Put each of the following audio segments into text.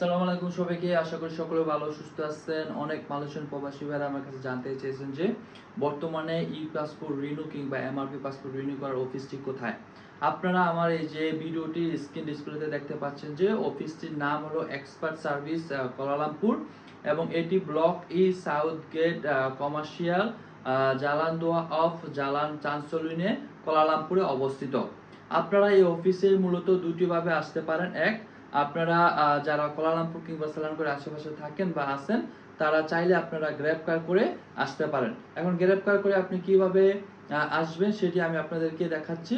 আসসালামু আলাইকুম সবাইকে। আশা করি সকলে ভালো, সুস্থ আছেন। অনেক মালয়েশিয়ান প্রবাসী ভাইরা আমার কাছে জানতে চেয়েছেন যে, বর্তমানে ই পাসপোর্ট রিনিউ কিংবা এমআরপি পাসপোর্ট রিনিউ করার অফিসটি কোথায়? আপনারা আমার এই যে ভিডিওটি স্ক্রিন ডিসপ্লেতে দেখতে পাচ্ছেন যে, অফিসটির নাম হলো এক্সপার্ট সার্ভিস কোলালামপুর এবং এটি block E south gate commercial জালানদোয়া off জালান চান্সলিনে কলালামপুরে অবস্থিত। আপনারা এই অফিসে মূলত দুটি ভাবে আসতে পারেন। এক আপনারা যারা কোলালামপুর কিংবা সালানপুরের আশেপাশে থাকেন বা আছেন, তারা চাইলে আপনারা গ্র্যাব কার আসতে পারেন। এখন গ্র্যাব কার করে আপনি কীভাবে আসবেন সেটি আমি আপনাদেরকে দেখাচ্ছি।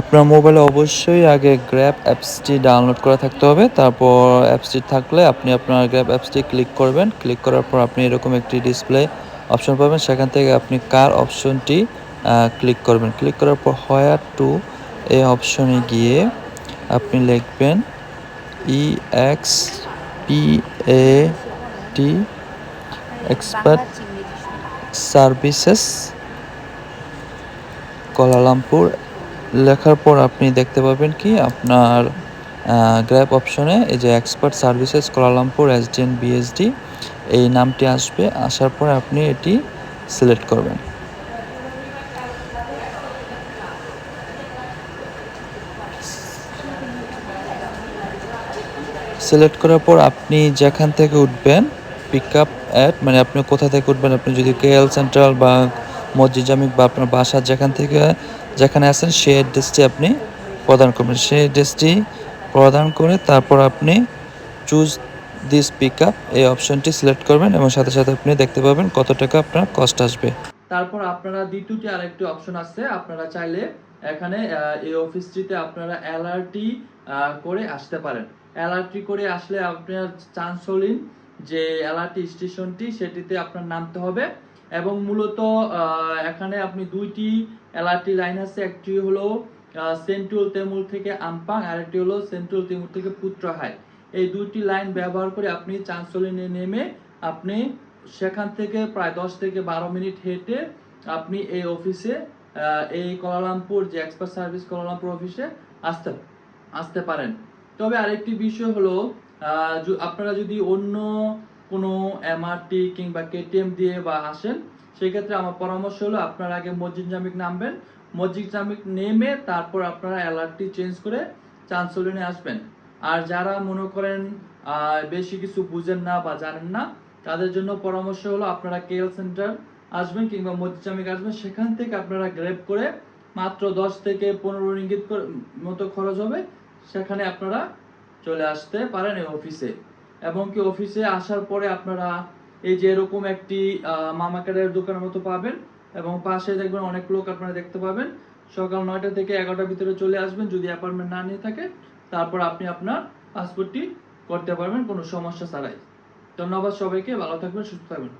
আপনার মোবাইলে অবশ্যই আগে গ্র্যাব অ্যাপসটি ডাউনলোড করা থাকতে হবে। তারপর অ্যাপসটি থাকলে আপনি আপনার গ্র্যাব অ্যাপসটি ক্লিক করবেন। ক্লিক করার পর আপনি এরকম একটি ডিসপ্লে অপশন পাবেন। সেখান থেকে আপনি কার অপশনটি ক্লিক করবেন। ক্লিক করার পর হোয়ার টু এই অপশনে গিয়ে আপনি লিখবেন E X P A T expert services Kuala Lumpur লেখার পর আপনি দেখতে পাবেন কি আপনার গ্র্যাব অপশনে এই যে expert services Kuala Lumpur SDN BSD এই নামটি আসবে। আসার পর আপনি এটি সিলেক্ট করবেন। সিলেক্ট করার পর আপনি যেখান থেকে উঠবেন পিক আপ অ্যাট মানে আপনি কোথা থেকে উঠবেন, আপনি যদি কেএল সেন্ট্রাল বা মসজিদ জামিক বা আপনার বাসা যেখান থেকে, যেখানে আছেন সেই অ্যাড্রেসটি আপনি প্রদান করবেন। সেই অ্যাড্রেসটি প্রদান করে তারপর আপনি চুজ দিস পিক আপ এই অপশনটি সিলেক্ট করবেন এবং সাথে সাথে আপনি দেখতে পাবেন কত টাকা আপনার কস্ট আসবে। তারপর আপনারা দ্বিতীয়টি আরেকটি অপশন আছে, আপনারা চাইলে এখানে এই অফিসটিতে আপনারা অ্যালার্টি করে আসতে পারেন। অ্যালার্টি করে আসলে আপনার চান্সলিন যে অ্যালার্টি স্টেশনটি, সেটিতে আপনার নামতে হবে এবং মূলত এখানে আপনি দুইটি অ্যালার্টি লাইন আছে। একটি হলো সেন্ট্রাল তেমুল থেকে আমপাং আরেকটি হলো সেন্ট্রাল তেমুল থেকে পুত্রহাই এই দুইটি লাইন ব্যবহার করে আপনি চান্সলিনে নেমে আপনি সেখান থেকে প্রায় দশ থেকে বারো মিনিট হেঁটে আপনি এই অফিসে এই কলালামপুর যে এক্সপার্ট সার্ভিস কোলালামপুর অফিসে আসতে আসতে পারেন। তবে আরেকটি বিষয় হলো আপনারা যদি অন্য কোনো এমআরটি কিংবা কেটিএম দিয়ে বা আসেন, সেক্ষেত্রে আমার পরামর্শ হলো আপনারা আগে মসজিদ জামিক নামবেন। মসজিদ জামিক নেমে তারপর আপনারা অ্যালার্টটি চেঞ্জ করে চান্সলিনে আসবেন। আর যারা মনে করেন বেশি কিছু বুঝেন না বা জানেন না, তাদের জন্য পরামর্শ হলো আপনারা কেএল সেন্টার আসবেন কিংবা মসজিদ জামিক আসবেন। সেখান থেকে আপনারা গ্রেপ করে মাত্র দশ থেকে পনেরো রিঙ্গিত করে- মতো খরচ হবে। সেখানে আপনারা চলে আসতে পারেন এই অফিসে। এবং কি অফিসে আসার পরে আপনারা এই যে এরকম একটি মামাকারের দোকানের মতো পাবেন এবং পাশে দেখবেন অনেক লোক আপনারা দেখতে পাবেন। সকাল নয়টা থেকে এগারোটার ভিতরে চলে আসবেন, যদি অ্যাপার্টমেন্ট না নিয়ে থাকে তারপর আপনি আপনার পাসপোর্টটি করতে পারবেন, কোনো সমস্যা ছাড়াই। ধন্যবাদ সবাইকে, ভালো থাকবেন, সুস্থ থাকবেন।